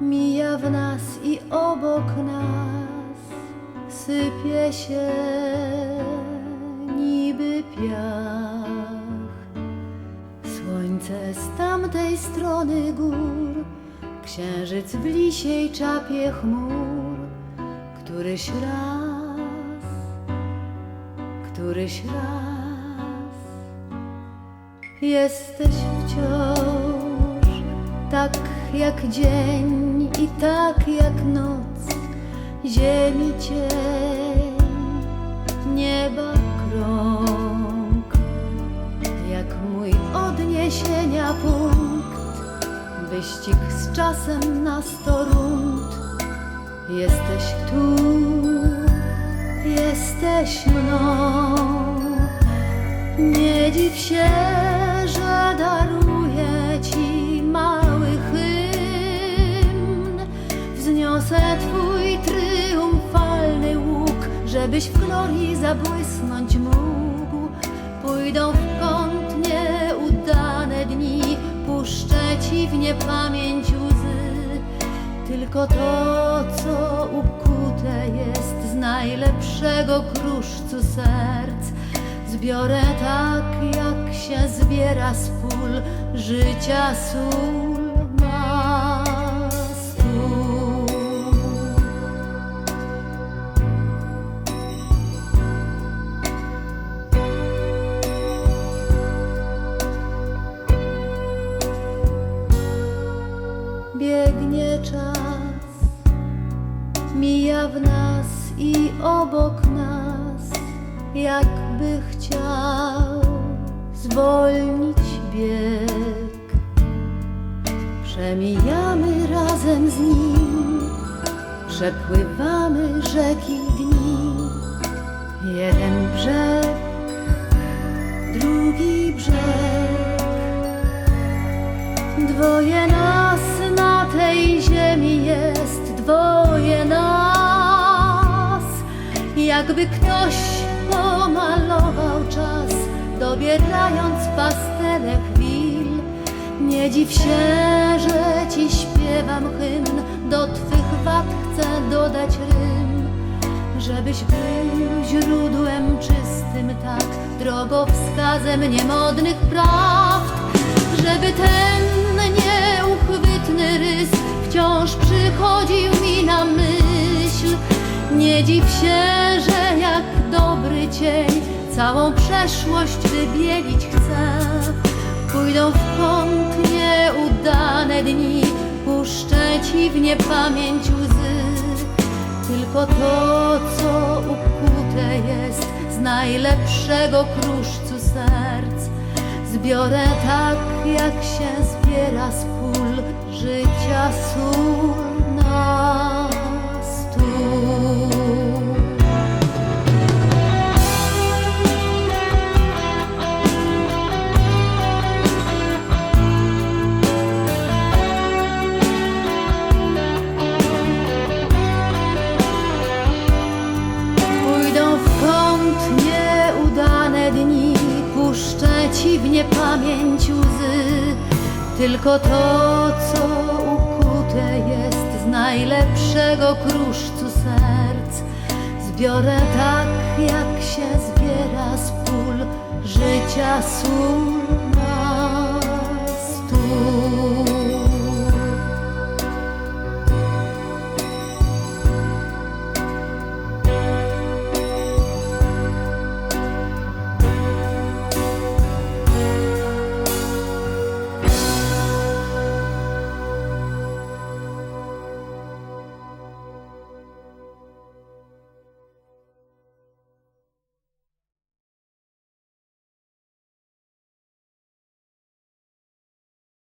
mija w nas i obok nas sypie się niby piach. Słońce z tamtej strony gór, księżyc w lisiej czapie chmur, któryś raz, któryś raz. Jesteś wciąż tak jak dzień i tak jak noc, ziemi cień, nieba krąg, jak mój odniesienia punkt, wyścig z czasem na sto rund. Jesteś tu, jesteś mną. Nie dziw się, że daruję ci Wzniosę twój triumfalny łuk, żebyś w glorii zabłysnąć mógł. Pójdą w kąt nieudane dni, puszczę ci w niepamięć łzy. Tylko to, co ukute jest z najlepszego kruszcu serc, zbiorę tak, jak się zbiera z pól życia sól Biegnie czas, mija w nas i obok nas, jakby chciał zwolnić bieg. Przemijamy razem z nim, przepływamy rzeki dni. Jeden brzeg, drugi brzeg. Dwoje na Jakby ktoś pomalował czas, dobierając pastele chwil. Nie dziw się, że ci śpiewam hymn, do twych wad chcę dodać rym. Żebyś był źródłem czystym tak, drogowskazem niemodnych prawd. Żeby ten nieuchwytny rys wciąż przychodził mi na myśl. Nie dziw się, że dobry cień całą przeszłość wybielić chce. Pójdą w kąt nieudane dni, puszczę ci w niepamięć łzy. Tylko to, co ukute jest z najlepszego kruszcu serc, zbiorę tak, jak się zbiera z pól życia sól nieudane dni, puszczę ci w niepamięć łzy. Tylko to, co ukute jest z najlepszego kruszcu serc, zbiorę tak, jak się zbiera z pól życia sól